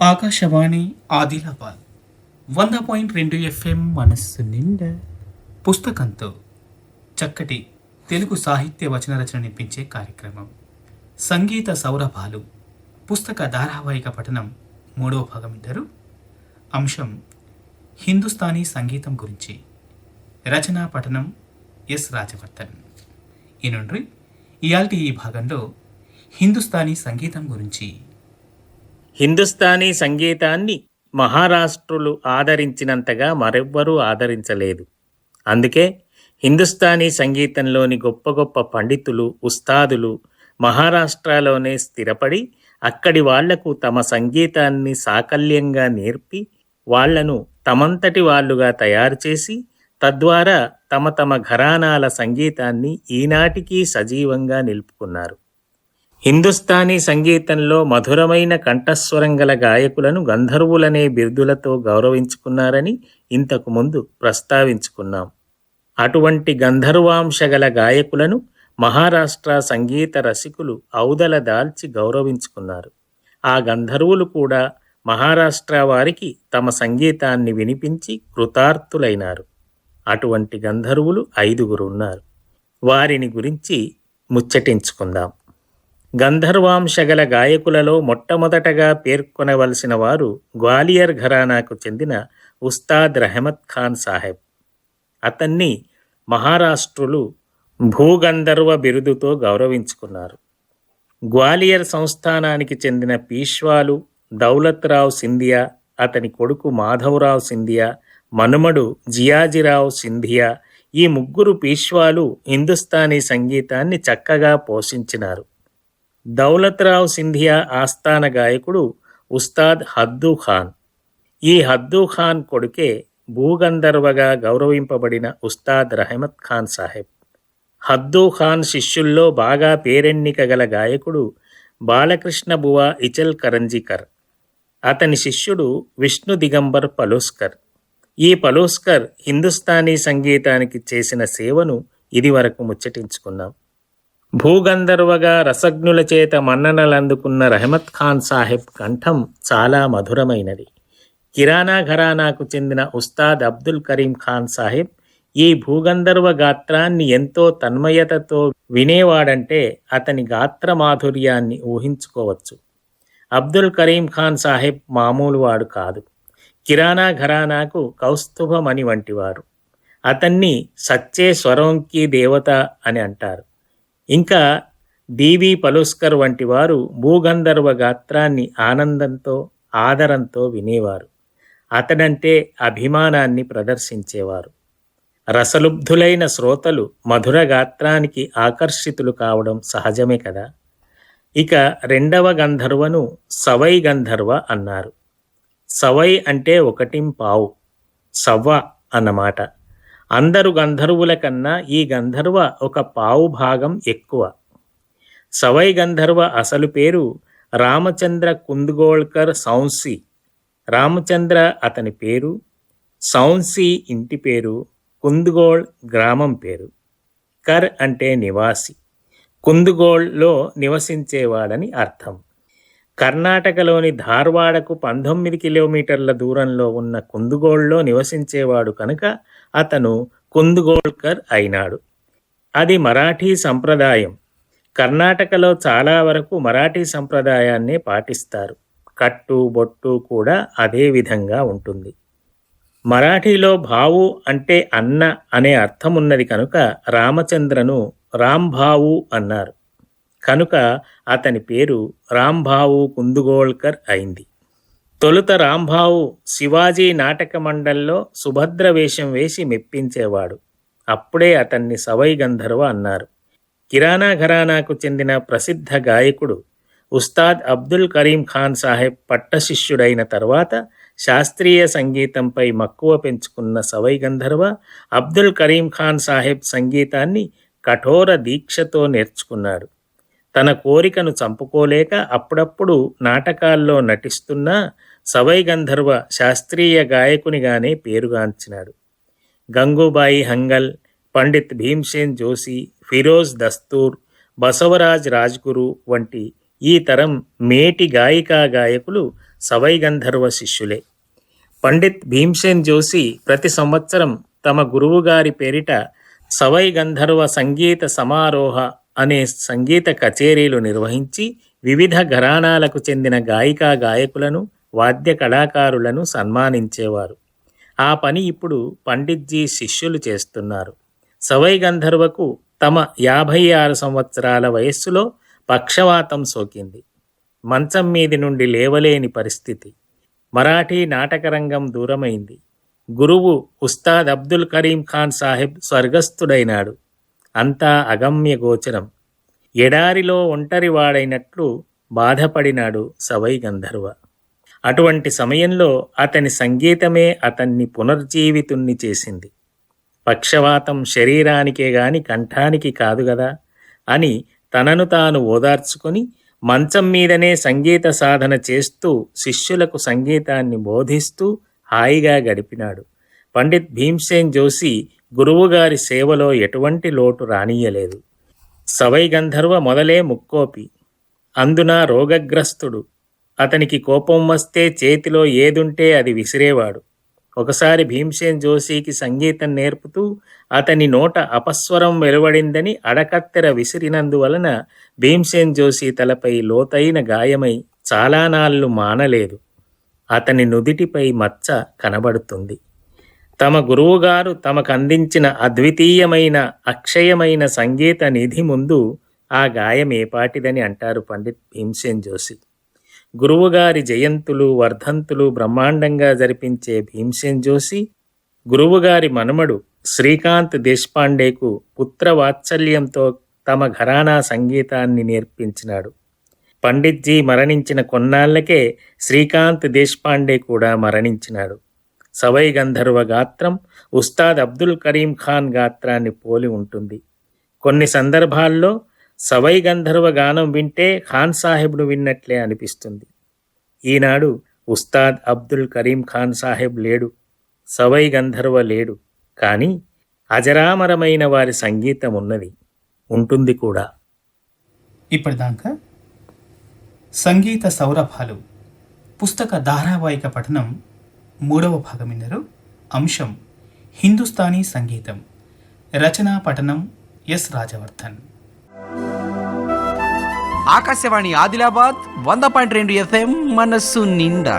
ఆకాశవాణి ఆదిలాబాద్ వంద పాయింట్ రెండు ఎఫ్ఎం మనస్సు నిండా పుస్తకంతో చక్కటి తెలుగు సాహిత్య వచన రచన నిప్పించే కార్యక్రమం. సంగీత సౌరభాలు పుస్తక ధారావాహిక పఠనం మూడవ భాగం ఇద్దరు అంశం హిందుస్థానీ సంగీతం గురించి. రచనా పఠనం ఎస్ రాజవర్ధన్. ఈ నుండి ఇయాల్టి ఈ భాగంలో హిందుస్థానీ సంగీతం గురించి హిందుస్థానీ సంగీతాన్ని మహారాష్ట్రులు ఆదరించినంతగా మరెవ్వరూ ఆదరించలేదు. అందుకే హిందుస్థానీ సంగీతంలోని గొప్ప గొప్ప పండితులు ఉస్తాదులు మహారాష్ట్రలోనే స్థిరపడి అక్కడి వాళ్ళకు తమ సంగీతాన్ని సాకల్యంగా నేర్పి వాళ్ళను తమంతటి వాళ్ళుగా తయారు చేసి తద్వారా తమ తమ ఘరానాల సంగీతాన్ని ఈనాటికి సజీవంగా నిలుపుకున్నారు. హిందుస్థానీ సంగీతంలో మధురమైన కంఠస్వరం గల గాయకులను గంధర్వులనే బిరుదులతో గౌరవించుకున్నారని ఇంతకు ముందు ప్రస్తావించుకున్నాం. అటువంటి గంధర్వాంశ గల గాయకులను మహారాష్ట్ర సంగీత రసికులు ఔదల దాల్చి గౌరవించుకున్నారు. ఆ గంధర్వులు కూడా మహారాష్ట్ర వారికి తమ సంగీతాన్ని వినిపించి కృతార్థులైనారు. అటువంటి గంధర్వులు ఐదుగురు ఉన్నారు వారిని గురించి ముచ్చటించుకుందాం. గంధర్వాంశగల గాయకులలో మొట్టమొదటగా పేర్కొనవలసిన వారు గ్వాలియర్ ఘరానాకు చెందిన ఉస్తాద్ రహమత్ ఖాన్ సాహెబ్. అతన్ని మహారాష్ట్రులు భూగంధర్వ బిరుదుతో గౌరవించుకున్నారు. గ్వాలియర్ సంస్థానానికి చెందిన పీష్వాలు దౌలత్రావు సింధియా అతని కొడుకు మాధవరావు సింధియా మనుమడు జియాజిరావు సింధియా ఈ ముగ్గురు పీష్వాలు హిందుస్థానీ సంగీతాన్ని చక్కగా పోషించినారు. దౌలత్రావ్ సింధియా ఆస్థాన గాయకుడు ఉస్తాద్ హద్దూ ఖాన్. ఈ హద్దూ ఖాన్ కొడుకే భూగంధర్వగా గౌరవింపబడిన ఉస్తాద్ రహమత్ ఖాన్ సాహెబ్. హద్దూ ఖాన్ శిష్యుల్లో బాగా పేరెన్నిక గల గాయకుడు బాలకృష్ణ బువ ఇచల్ కరంజీకర్. అతని శిష్యుడు విష్ణు దిగంబర్ పలోస్కర్. ఈ పలోస్కర్ హిందుస్థానీ సంగీతానికి చేసిన సేవను ఇదివరకు ముచ్చటించుకున్నాం. భూగంధర్వగా రసజ్ఞుల చేత మన్ననలందుకున్న రహమత్ ఖాన్ సాహెబ్ కంఠం చాలా మధురమైనది. కిరాణా ఘరానాకు చెందిన ఉస్తాద్ అబ్దుల్ కరీం ఖాన్ సాహెబ్ ఈ భూగంధర్వ గాత్రాన్ని ఎంతో తన్మయతతో వినేవాడంటే అతని గాత్ర మాధుర్యాన్ని ఊహించుకోవచ్చు. అబ్దుల్ కరీం ఖాన్ సాహెబ్ మామూలు వాడు కాదు. కిరాణా ఘరానాకు కౌస్తుభమణి వంటివారు. అతన్ని సచ్చే స్వరంకి దేవత అని అంటారు. ఇంకా డివి పలుస్కర్ వంటి వారు భూగంధర్వ గాత్రాన్ని ఆనందంతో ఆదరంతో వినేవారు. అతడంటే అభిమానాన్ని ప్రదర్శించేవారు. రసలుబ్ధులైన శ్రోతలు మధుర గాత్రానికి ఆకర్షితులు కావడం సహజమే కదా? ఇక రెండవ గంధర్వను సవై గంధర్వ అన్నారు. సవై అంటే ఒకటింపావు. సవ్వ అన్నమాట. అందరు గంధర్వుల కన్నా ఈ గంధర్వ ఒక పావు భాగం ఎక్కువ. సవై గంధర్వ అసలు పేరు రామచంద్ర కుందుగోల్కర్ సౌంసి రామచంద్ర అతని పేరు సౌంసి ఇంటి పేరు కుందుగోళ్ గ్రామం పేరు. కర్ అంటే నివాసి. కుందుగోళ్ళో నివసించేవాడని అర్థం. కర్ణాటకలోని ధార్వాడకు పంతొమ్మిది కిలోమీటర్ల దూరంలో ఉన్న కుందుగోళ్ళో నివసించేవాడు కనుక అతను కుందుగోల్కర్ అయినాడు. అది మరాఠీ సంప్రదాయం. కర్ణాటకలో చాలా వరకు మరాఠీ సంప్రదాయాన్నే పాటిస్తారు. కట్టు బొట్టు కూడా అదే విధంగా ఉంటుంది. మరాఠీలో భావు అంటే అన్న అనే అర్థం ఉన్నది కనుక రామచంద్రను రాంభావు అన్నారు. కనుక అతని పేరు రాంభావు కుందుగోల్కర్ అయింది. తొలుత రాంభావు శివాజీ నాటక మండల్లో సుభద్ర వేషం వేసి మెప్పించేవాడు. అప్పుడే అతన్ని సవై గంధర్వ అన్నారు. కిరాణా ఘరానాకు చెందిన ప్రసిద్ధ గాయకుడు ఉస్తాద్ అబ్దుల్ కరీం ఖాన్ సాహెబ్ పట్టశిష్యుడైన తర్వాత శాస్త్రీయ సంగీతంపై మక్కువ పెంచుకున్న సవై గంధర్వ అబ్దుల్ కరీం ఖాన్ సాహెబ్ సంగీతాన్ని కఠోర దీక్షతో నేర్చుకున్నాడు. తన కోరికను చంపుకోలేక అప్పుడప్పుడు నాటకాల్లో నటిస్తున్న సవై గంధర్వ శాస్త్రీయ గాయకునిగానే పేరుగాంచినాడు. గంగూబాయి హంగల్ పండిత్ భీమ్సేన్ జోషి ఫిరోజ్ దస్తూర్ బసవరాజ్ రాజ్గురు వంటి ఈ తరం మేటి గాయికా గాయకులు సవై గంధర్వ శిష్యులే. పండిత్ భీమ్సేన్ జోషి ప్రతి సంవత్సరం తమ గురువుగారి పేరిట సవై గంధర్వ సంగీత సమారోహ అనే సంగీత కచేరీలు నిర్వహించి వివిధ ఘరానాలకు చెందిన గాయికా గాయకులను వాద్య కళాకారులను సన్మానించేవారు. ఆ పని ఇప్పుడు పండిత్జీ శిష్యులు చేస్తున్నారు. సవై గంధర్వకు తమ యాభై ఆరు సంవత్సరాల వయస్సులో పక్షవాతం సోకింది. మంచం మీది నుండి లేవలేని పరిస్థితి. మరాఠీ నాటకరంగం దూరమైంది. గురువు ఉస్తాద్ అబ్దుల్ కరీం ఖాన్ సాహెబ్ స్వర్గస్థుడైనాడు. అంతా అగమ్య గోచరం. ఎడారిలో ఒంటరివాడైనట్లు బాధపడినాడు సవై గంధర్వ. అటువంటి సమయంలో అతని సంగీతమే అతన్ని పునర్జీవితుణ్ణి చేసింది. పక్షవాతం శరీరానికే గాని కంఠానికి కాదు గదా అని తనను తాను ఓదార్చుకొని మంచం మీదనే సంగీత సాధన చేస్తూ శిష్యులకు సంగీతాన్ని బోధిస్తూ హాయిగా గడిపినాడు. పండిత్ భీమ్సేన్ జోషి గురువుగారి సేవలో ఎటువంటి లోటు రానియలేదు సవై గంధర్వ మొదలే ముక్కోపి. అందున రోగగ్రస్తుడు. అతనికి కోపం వస్తే చేతిలో ఏదుంటే అది విసిరేవాడు. ఒకసారి భీమ్సేన్ జోషికి సంగీతం నేర్పుతూ అతని నోట అపస్వరం వెలువడిందని అడకత్తెర విసిరినందువలన భీమ్సేన్ జోషి తలపై లోతైన గాయమై చాలా నాళ్ళు మానలేదు. అతని నుదిటిపై మచ్చ కనబడుతుంది. తమ గురువుగారు తమకు అందించిన అద్వితీయమైన అక్షయమైన సంగీత నిధి ముందు ఆ గాయం ఏపాటిదని అంటారు పండిత్ భీమ్సేన్ జోషి. గురువుగారి జయంతులు వర్ధంతులు బ్రహ్మాండంగా జరిపించే భీమ్సేన్ జోషి గురువుగారి మనుమడు శ్రీకాంత్ దేశ్పాండేకు పుత్ర వాత్సల్యంతో తమ ఘరానా సంగీతాన్ని నేర్పించినాడు. పండిత్జీ మరణించిన కొన్నాళ్ళకే శ్రీకాంత్ దేశ్పాండే కూడా మరణించినాడు. సవై గంధర్వ గాత్రం ఉస్తాద్ అబ్దుల్ కరీం ఖాన్ గాత్రాన్ని పోలి ఉంటుంది. కొన్ని సందర్భాల్లో సవై గంధర్వ గానం వింటే ఖాన్ సాహెబ్ను విన్నట్లే అనిపిస్తుంది. ఈనాడు ఉస్తాద్ అబ్దుల్ కరీం ఖాన్ సాహెబ్ లేడు. సవై గంధర్వ లేడు. కానీ అజరామరమైన వారి సంగీతం ఉన్నది. ఉంటుంది కూడా. ఇప్పటిదాకా సంగీత సౌరభాలు పుస్తక ధారావాహిక పఠనం మూడవ భాగం విన్నారు. అంశం హిందుస్థానీ సంగీతం. రచనా పఠనం ఎస్ రాజవర్ధన్. ఆకాశవాణి ఆదిలాబాద్ వంద పాయింట్ రెండు ఎఫ్ఎం మనస్సు నిండా.